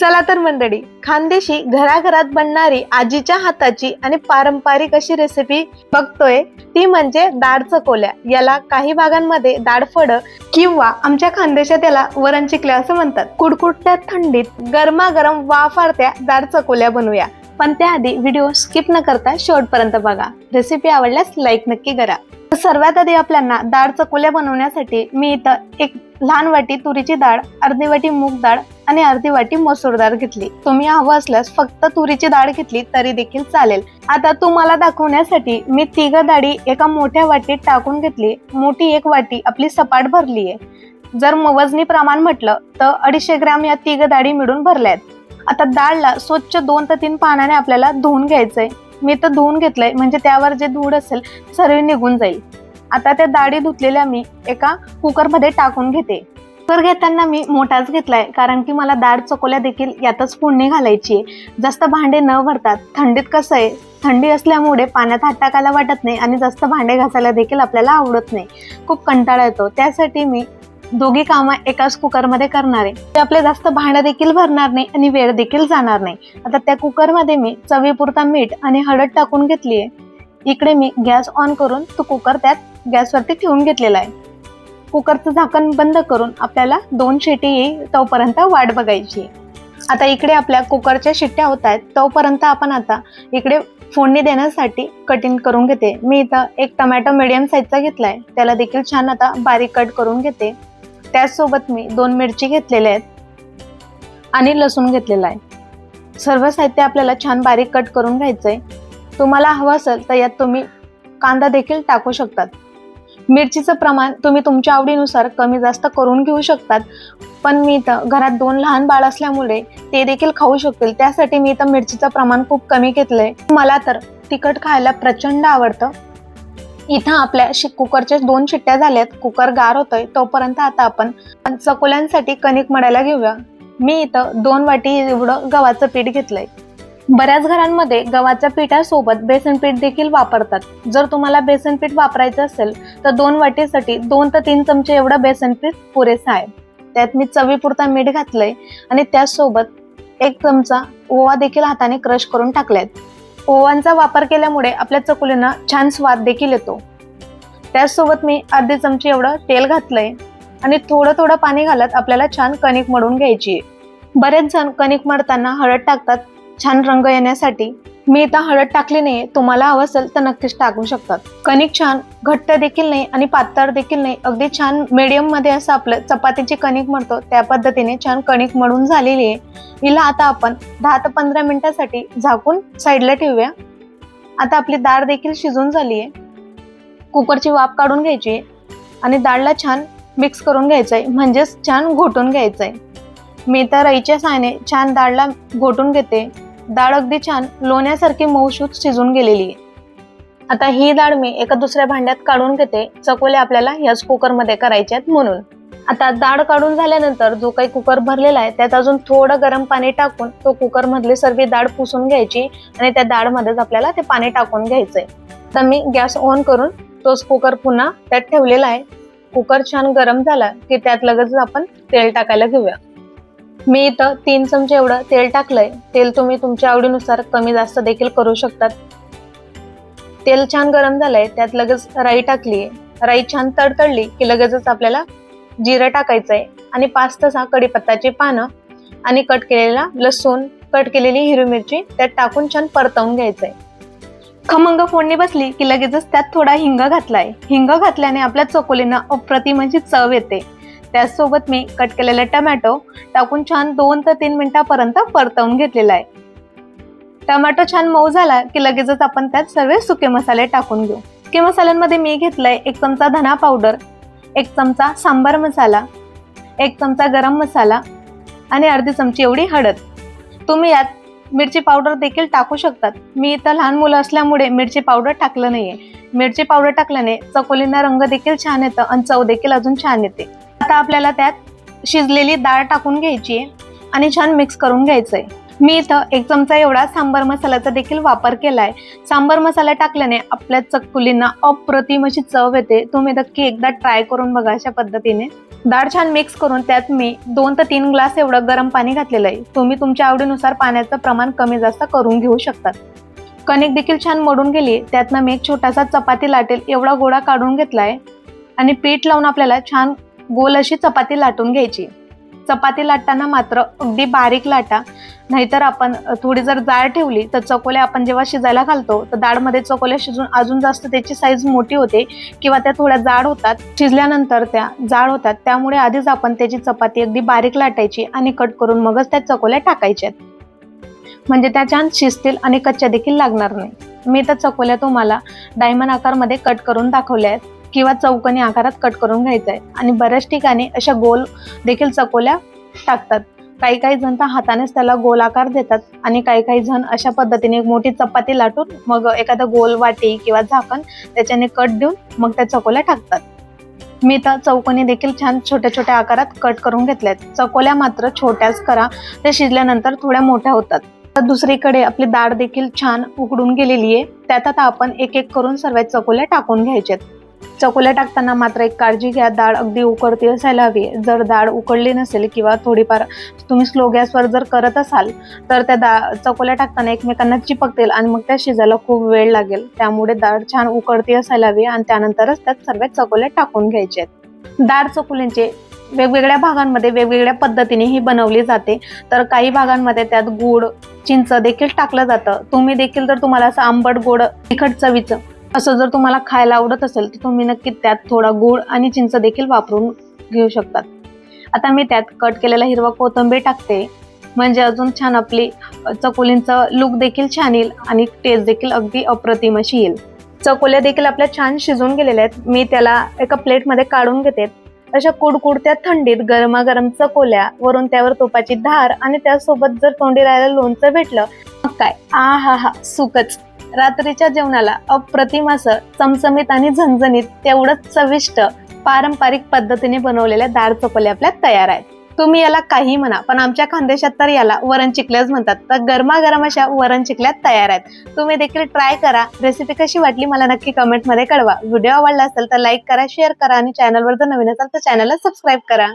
चला तर मंडळी खानदेशी घराघरात बनणारी आजीच्या हाताची आणि पारंपरिक अशी रेसिपी बघतोय. ती म्हणजे दाड चकोल्या. याला काही भागांमध्ये दाडफड किंवा आमच्या खानदेशात याला वरण चिकल्या असं म्हणतात. कुडकुडत्या थंडीत गरमागरम वाफारत्या दाड चकोल्या बनवूया. पण त्याआधी व्हिडिओ स्किप न करता शेवटपर्यंत बघा. रेसिपी आवडल्यास लाईक नक्की करा. सर्वात आधी आपल्याला डाळ चकोल्या बनवण्यासाठी मी इथं एक लहान वाटी तुरीची डाळ अर्धी वाटी मूग डाळ आणि अर्धी वाटी मसूर डाळ घेतली. तुम्ही हवं असल्यास फक्त तुरीची डाळ घेतली तरी देखील चालेल. आता तुम्हाला दाखवण्यासाठी मी तिघ डाळी एका मोठ्या वाटीत टाकून घेतली. मोठी एक वाटी आपली सपाट भरली आहे जर म- वजनी प्रमाण म्हटलं तर अडीचशे ग्रॅम या तिघ डाळी मिळून भरल्या आहेत आता डाळला स्वच्छ दोन ते तीन पानाने आपल्याला धुवून घ्यायचंय. मी तर धुवून घेतलंय म्हणजे त्यावर जे धूळ असेल सर्व निघून जाईल. आता त्या दाढी धुतलेल्या मी एका कुकरमध्ये टाकून घेते. कुकर घेताना मी मोठाच घेतलाय कारण की मला दाढ चकोल्या देखील यातच फोडणी घालायची आहे. जास्त भांडे न भरतात थंडीत कसं आहे थंडी असल्यामुळे पाण्यात हात टाकायला वाटत नाही आणि जास्त भांडे घासायला देखील आपल्याला आवडत नाही. खूप कंटाळा येतो. त्यासाठी मी दोघी कामं एकाच कुकरमध्ये करणार आहे. ते आपले जास्त भांडं देखील भरणार नाही आणि वेळ देखील जाणार नाही. आता त्या कुकरमध्ये मी चवीपुरता मीठ आणि हळद टाकून घेतली आहे. इकडे मी गॅस ऑन करून तो कुकर त्यात गॅसवरती ठेवून घेतलेला आहे. कुकरचं झाकण बंद करून आपल्याला दोन शिटी येईल तोपर्यंत वाट बघायची आता इकडे आपल्या कुकरच्या शिट्ट्या होत आहेत. तोपर्यंत आपण आता इकडे फोडणी देण्यासाठी कटिंग करून घेते. मी इथं एक टमॅटो मिडियम साईजचा घेतला आहे त्याला देखील छान आता बारीक कट करून घेते. त्याचसोबत मी दोन मिरची घेतलेल्या आहेत आणि लसूण घेतलेला आहे. सर्व साहित्य आपल्याला छान बारीक कट करून घ्यायचं आहे तुम्हाला हवं असेल तर यात तुम्ही कांदा देखील टाकू शकतात. मिरचीचं प्रमाण तुम्ही तुमच्या आवडीनुसार कमी जास्त करून घेऊ शकतात. पण मी इथं घरात दोन लहान बाळ असल्यामुळे ते देखील खाऊ शकतील. त्यासाठी मी इथं मिरचीचं प्रमाण खूप कमी घेतलंय. मला तर तिखट खायला प्रचंड आवडतं. इथं आपल्या शि कुकरच्या दोन शिट्ट्या झाल्यात. कुकर गार होतोय. तोपर्यंत आता आपण चकोल्यांसाठी कणिक मळायला घेऊया. मी इथं दोन वाटी एवढं गव्हाचं पीठ घेतलंय. बऱ्याच घरांमध्ये गव्हाच्या पिठासोबत बेसन पीठ देखील वापरतात. जर तुम्हाला बेसन पीठ वापरायचं असेल तर दोन वाटीसाठी दोन ते तीन चमचे एवढं बेसन पीठ पुरेसं आहे. त्यात मी चवीपुरता मीठ घातलंय आणि त्याचसोबत एक चमचा ओवा देखील हाताने क्रश करून टाकलायत ओवांचा वापर केल्यामुळे आपल्या चकुलींना छान स्वाद देखील येतो. त्याचसोबत मी अर्धे चमचे एवढं तेल घातलंय आणि थोडं थोडं पाणी घालत आपल्याला छान कणिक मळून घ्यायची आहे. बरेच जण कणिक मळताना हळद टाकतात छान रंग येण्यासाठी मी इथं हळद टाकली नाही तुम्हाला हवं असेल तर नक्कीच टाकू शकतात. कणिक छान घट्ट देखील नाही आणि पातळ देखील नाही. अगदी छान मीडियममध्ये असं आपलं चपातीची कणिक मळतो. त्या पद्धतीने छान कणिक मळून झालेली आहे. हिला आता आपण दहा ते पंधरा मिनिटासाठी झाकून साईडला ठेवूया. आता आपली डाळ देखील शिजून झाली आहे. कुकरची वाफ काढून घ्यायची आहे आणि डाळला छान मिक्स करून घ्यायचं आहे म्हणजेच छान घोटून घ्यायचं आहे मी तर रईच्या साहाय्याने छान डाळला घोटून घेते. डाळ अगदी छान लोण्यासारखी मऊसूत शिजून गेलेली आहे. आता ही डाळ मी एका दुसऱ्या भांड्यात काढून घेते. चकोले आपल्याला याच कुकरमध्ये करायचे आहेत म्हणून. आता डाळ काढून झाल्यानंतर जो काही कुकर भरलेला आहे त्यात अजून थोडं गरम पाणी टाकून तो कुकरमधली सर्व डाळ पुसून घ्यायची आणि त्या डाळमध्येच आपल्याला ते पाणी टाकून घ्यायचंय. तर मी गॅस ऑन करून तोच कुकर पुन्हा त्यात ठेवलेला आहे. कुकर छान गरम झाला की त्यात लगेच आपण तेल टाकायला घेऊया. मी इथं तीन चमचे एवढं तेल टाकलंय. तेल तुम्ही तुमच्या आवडीनुसार कमी जास्त देखील करू शकतात. तेल छान गरम झालंय त्यात लगेच राई टाकली. राई छान तडतडली की लगेचच आपल्याला जिरं टाकायचंय. आणि पाच तसा कडीपत्ताची पानं आणि कट केलेला लसूण कट केलेली हिरवी मिरची त्यात टाकून छान परतवून घ्यायचंय. खमंग फोडणी बसली की लगेचच त्यात थोडा हिंग घातलाय. हिंग घातल्याने आपल्या चकोलीनं अप्रतिमाची चव येते. त्याचसोबत मी कट केलेला टमॅटो टाकून छान दोन ते तीन मिनिटापर्यंत परतवून घेतलेला आहे. टमॅटो छान मऊ झाला की लगेचच आपण त्यात सर्व सुके मसाले टाकून घेऊ. सुके मसाल्यांमध्ये मी घेतलाय एक चमचा धना पावडर एक चमचा सांबार मसाला एक चमचा गरम मसाला आणि अर्धी चमची एवढी हळद. तुम्ही यात मिरची पावडर देखील टाकू शकतात. मी इथं लहान मुलं असल्यामुळे मिरची पावडर टाकलं नाहीये. मिरची पावडर टाकल्याने चकोलींना रंग देखील छान येतं आणि चव देखील अजून छान येते. आता आपल्याला त्यात शिजलेली डाळ टाकून घ्यायची आहे आणि छान मिक्स करून घ्यायचं आहे मी इथं एक चमचा एवढा सांबार मसाल्याचा देखील वापर केला आहे सांबार मसाला टाकल्याने आपल्या चकुलींना अप्रतिम अशी चव येते. तुम्ही नक्की एकदा ट्राय करून बघा अशा पद्धतीने. डाळ छान मिक्स करून त्यात मी दोन ते तीन ग्लास एवढं गरम पाणी घातलेलं आहे. तुम्ही तुमच्या आवडीनुसार पाण्याचं प्रमाण कमी जास्त करून घेऊ शकतात. कणिक देखील छान मडून गेली त्यातनं मी एक छोटासा चपाती लाटेल एवढा गोळा काढून घेतलाय. आणि पीठ लावून आपल्याला छान गोल अशी चपाती लाटून घ्यायची. चपाती लाटताना मात्र अगदी बारीक लाटा. नाहीतर आपण थोडी जर जाळ ठेवली तर चकोल्या आपण जेव्हा शिजायला घालतो तर डाळमध्ये चकोल्या शिजून अजून जास्त त्याची साईज मोठी होते किंवा त्या थोड्या जाड होतात. शिजल्यानंतर त्या जाड होतात. त्यामुळे आधीच आपण त्याची चपाती अगदी बारीक लाटायची आणि कट करून मगच त्या चकोल्या टाकायच्या. म्हणजे त्या छान शिजतील आणि कच्च्या देखील लागणार नाही. मी त्या चकोल्या तुम्हाला डायमंड आकारमध्ये कट करून दाखवल्या आहेत. किंवा चौकनी आकारात कट करून घ्यायचं आहे आणि बऱ्याच ठिकाणी अशा गोल देखील चकोल्या टाकतात. काही काही जण तर हातानेच त्याला गोल आकार देतात आणि काही काही जण अशा पद्धतीने एक मोठी चपाती लाटून मग एखादं गोल वाटी किंवा झाकण त्याच्याने कट देऊन मग त्या चकोल्या टाकतात. मी तर चौकोनी देखील छान छोट्या छोट्या आकारात कट करून घेतल्यात. चकोल्या मात्र छोट्याच करा त्या शिजल्यानंतर थोड्या मोठ्या होतात. तर दुसरीकडे आपली डाळ देखील छान उकडून गेलेली आहे. त्यात आता आपण एक एक करून सर्व चकोल्या टाकून घ्यायच्यात चकोल्या टाकताना मात्र एक काळजी घ्या. डाळ अगदी उकडती असायला हवी. जर डाळ उकडली नसेल किंवा थोडीफार तुम्ही स्लो गॅसवर जर करत असाल तर त्या डाळ चकोल्या टाकताना एकमेकांना चिपकतील आणि मग त्या शिजायला खूप वेळ लागेल. त्यामुळे डाळ छान उकडती असायला हवी आणि त्यानंतरच त्यात सर्व चकोल्या टाकून घ्यायचे आहेत. डाळ चकोल्यांचे वेगवेगळ्या भागांमध्ये वेगवेगळ्या पद्धतीने ही बनवली जाते. तर काही भागांमध्ये त्यात गुड चिंच देखील टाकलं जातं. तुम्ही देखील जर तुम्हाला असं आंबट गोड तिखट चवीचं असं जर तुम्हाला खायला आवडत असेल तर तुम्ही नक्की त्यात थोडा गूळ आणि चिंच देखील वापरून घेऊ शकतात. आता मी त्यात कट केलेला हिरवा कोथिंबीर टाकते. म्हणजे अजून छान आपली चकोलींचं लुक देखील छान येईल आणि टेस्ट देखील अगदी अप्रतिम अशी येईल. चकोल्या देखील आपल्या छान शिजून गेलेल्या आहेत. मी त्याला एका प्लेटमध्ये काढून घेते. अशा कुडकुडत्या थंडीत गरमागरम चकोल्या वरून त्यावर तुपाची धार आणि त्यासोबत जर तोंडी राहायला लोणचं भेटलं मग काय? आ हा हा सुकच. रात्रीच्या जेवणाला अप्रतिम असं चमचमीत आणि झणझणीत तेवढंच चविष्ट पारंपरिक पद्धतीने बनवलेल्या दाळ चपले आपल्या तयार आहेत. तुम्ही याला काही म्हणा पण आमच्या खानदेशात तर याला वरण चिकल्याच म्हणतात. तर गरमागरम अशा वरण चिकल्या तयार आहेत. तुम्ही देखील ट्राय करा. रेसिपी कशी वाटली मला नक्की कमेंटमध्ये कळवा. व्हिडिओ आवडला असेल तर लाईक करा शेअर करा आणि चॅनलवर जर नवीन असाल तर चॅनलला सबस्क्राईब करा.